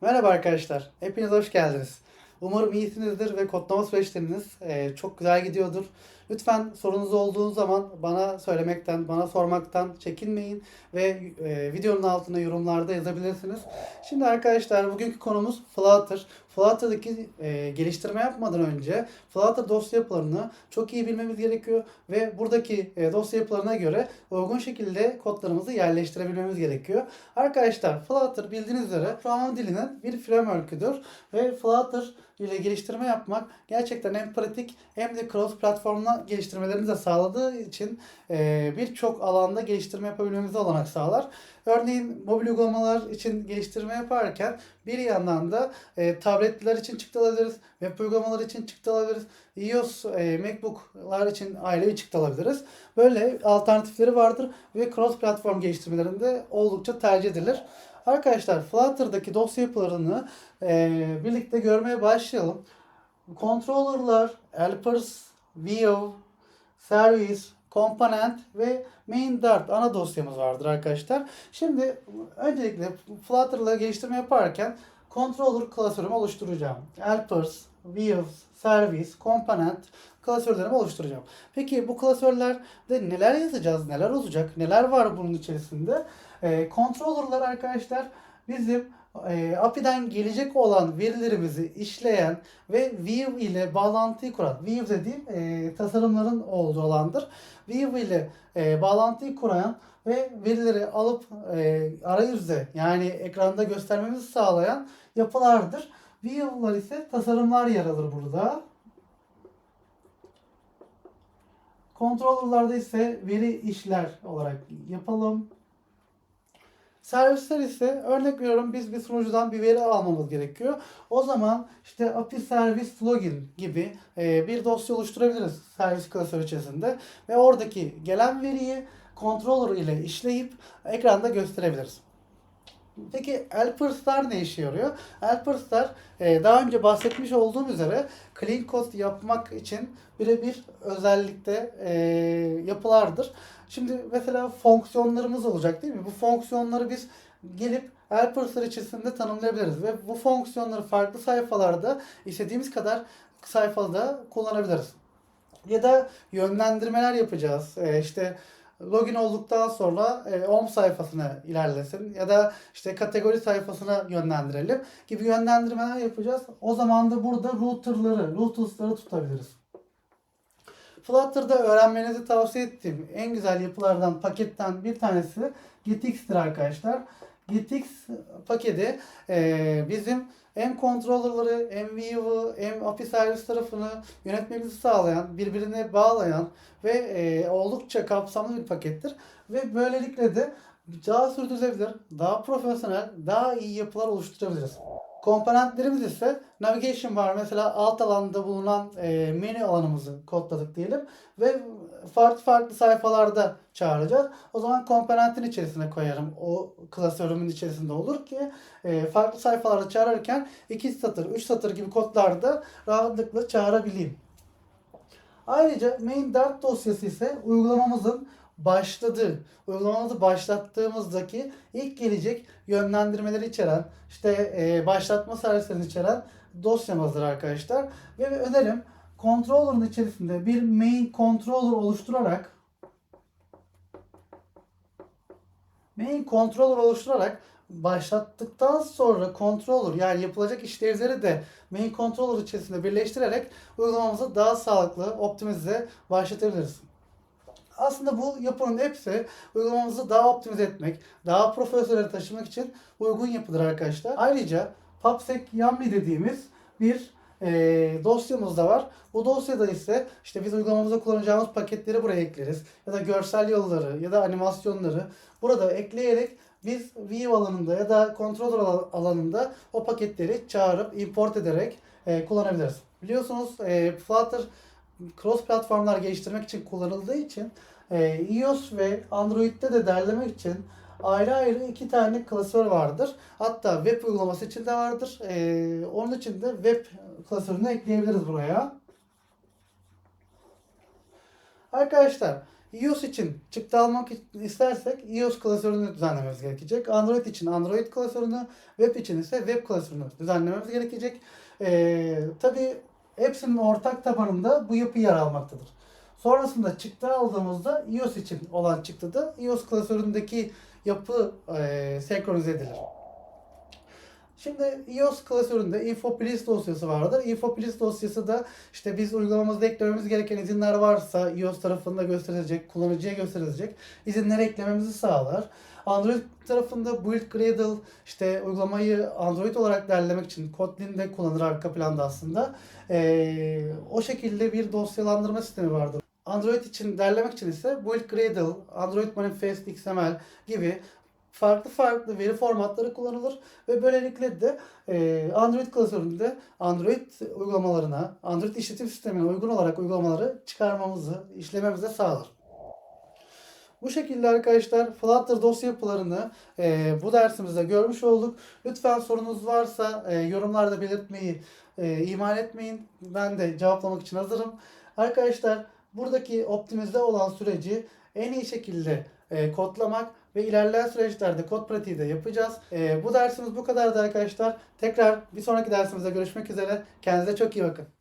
Merhaba arkadaşlar, hepiniz hoş geldiniz. Umarım iyisinizdir ve kodlama süreçleriniz e, çok güzel gidiyordur. Lütfen sorunuz olduğu zaman bana söylemekten, bana sormaktan çekinmeyin ve e, videonun altına yorumlarda yazabilirsiniz. Şimdi arkadaşlar bugünkü konumuz Flutter. Flutter'daki e, geliştirme yapmadan önce Flutter dosya yapılarını çok iyi bilmemiz gerekiyor ve buradaki e, dosya yapılarına göre uygun şekilde kodlarımızı yerleştirebilmemiz gerekiyor. Arkadaşlar Flutter bildiğiniz üzere programlama dilinin bir framework'üdür ve Flutter ile geliştirme yapmak gerçekten hem pratik hem de cross platformla geliştirmelerimizi de sağladığı için e, birçok alanda geliştirme yapabilmemize olanak sağlar. Örneğin mobil uygulamalar için geliştirme yaparken bir yandan da e, tabletler için çıktı alabiliriz, web uygulamalar için çıktı alabiliriz, iOS, e, MacBook'lar için bir çıktı alabiliriz. Böyle alternatifleri vardır ve cross platform geliştirmelerinde oldukça tercih edilir. Arkadaşlar Flutter'daki dosya yapılarını e, birlikte görmeye başlayalım. Controller'lar, helpers, view, service, component ve main dart ana dosyamız vardır arkadaşlar. Şimdi öncelikle Flutter'la geliştirme yaparken controller klasörümü oluşturacağım. Helpers, views, service, component klasörlerimi oluşturacağım. Peki bu klasörlerde neler yazacağız, neler olacak, neler var bunun içerisinde? E, controller'lar arkadaşlar bizim e, API'den gelecek olan verilerimizi işleyen ve View ile bağlantıyı kuran, View dediğim e, tasarımların olduğu alandır. View ile e, bağlantıyı kuran ve verileri alıp e, arayüzde yani ekranda göstermemizi sağlayan yapılardır. View'lar ise tasarımlar yer alır burada. Controller'larda ise veri işler olarak yapalım. Servisler ise örnek veriyorum biz bir sunucudan bir veri almamız gerekiyor. O zaman işte API Service Login gibi e, bir dosya oluşturabiliriz servis klasörü içerisinde. Ve oradaki gelen veriyi controller ile işleyip ekranda gösterebiliriz. Peki helpers'lar ne işe yarıyor? Helpers'lar e, daha önce bahsetmiş olduğum üzere clean code yapmak için birebir özellikle e, yapılardır. Şimdi mesela fonksiyonlarımız olacak değil mi? Bu fonksiyonları biz gelip helpers'lar içerisinde tanımlayabiliriz ve bu fonksiyonları farklı sayfalarda istediğimiz kadar sayfada kullanabiliriz. Ya da yönlendirmeler yapacağız. E, işte login olduktan sonra e, home sayfasına ilerlesin ya da işte kategori sayfasına yönlendirelim gibi yönlendirmeler yapacağız. O zaman da burada router'ları, routers'ları tutabiliriz. Flutter'da öğrenmenizi tavsiye ettiğim en güzel yapılardan, paketten bir tanesi GetX'tir arkadaşlar. GetX paketi e, bizim hem controller'ları hem view'u hem API servis tarafını yönetmemizi sağlayan, birbirine bağlayan ve e, oldukça kapsamlı bir pakettir. Ve böylelikle de daha sürdürülebilir, daha profesyonel, daha iyi yapılar oluşturabiliriz. Komponentlerimiz ise navigation var. Mesela alt alanda bulunan e, menü alanımızı kodladık diyelim. Ve farklı farklı sayfalarda çağıracağız. O zaman komponentin içerisine koyarım. O klasörümün içerisinde olur ki e, farklı sayfalarda çağırırken 2 satır, 3 satır gibi kodlarda rahatlıkla çağırabileyim. Ayrıca main dart dosyası ise uygulamamızın başladığı, uygulamamızı başlattığımızdaki ilk gelecek yönlendirmeleri içeren, işte e, başlatma servislerini içeren dosyamızdır arkadaşlar. Ve önerim controller'ın içerisinde bir main controller oluşturarak main controller oluşturarak başlattıktan sonra controller yani yapılacak işlevleri de main controller içerisinde birleştirerek uygulamamızı daha sağlıklı, optimize başlatabiliriz. Aslında bu yapının hepsi uygulamamızı daha optimize etmek, daha profesyonel taşımak için uygun yapıdır arkadaşlar. Ayrıca PubSec Yummy dediğimiz bir e, dosyamız da var. Bu dosyada ise işte biz uygulamamızda kullanacağımız paketleri buraya ekleriz. Ya da görsel yolları ya da animasyonları burada ekleyerek biz view alanında ya da controller al- alanında o paketleri çağırıp import ederek e, kullanabiliriz. Biliyorsunuz e, Flutter cross platformlar geliştirmek için kullanıldığı için e, iOS ve Android'de de derlemek için ayrı ayrı iki tane klasör vardır. Hatta web uygulaması için de vardır. E, onun için de web klasörünü ekleyebiliriz buraya. Arkadaşlar iOS için çıktı almak istersek iOS klasörünü düzenlememiz gerekecek. Android için Android klasörünü, web için ise web klasörünü düzenlememiz gerekecek. Ee, Tabi hepsinin ortak tabanında bu yapı yer almaktadır. Sonrasında çıktı aldığımızda iOS için olan çıktıda iOS klasöründeki yapı e, senkronize edilir. Şimdi iOS klasöründe info.plist dosyası vardır. Info.plist dosyası da işte biz uygulamamızda eklememiz gereken izinler varsa iOS tarafında gösterilecek, kullanıcıya gösterilecek izinleri eklememizi sağlar. Android tarafında Build Gradle işte uygulamayı Android olarak derlemek için Kotlin de kullanır arka planda aslında. Ee, o şekilde bir dosyalandırma sistemi vardır. Android için derlemek için ise Build Gradle, Android Manifest XML gibi farklı farklı veri formatları kullanılır ve böylelikle de e, Android klasöründe Android uygulamalarına, Android işletim sistemine uygun olarak uygulamaları çıkarmamızı, işlememizi sağlar. Bu şekilde arkadaşlar Flutter dosya yapılarını e, bu dersimizde görmüş olduk. Lütfen sorunuz varsa e, yorumlarda belirtmeyi e, ihmal etmeyin. Ben de cevaplamak için hazırım. Arkadaşlar buradaki optimize olan süreci en iyi şekilde e, kodlamak ve ilerleyen süreçlerde kod pratiği de yapacağız. E, bu dersimiz bu kadardı arkadaşlar. Tekrar bir sonraki dersimizde görüşmek üzere. Kendinize çok iyi bakın.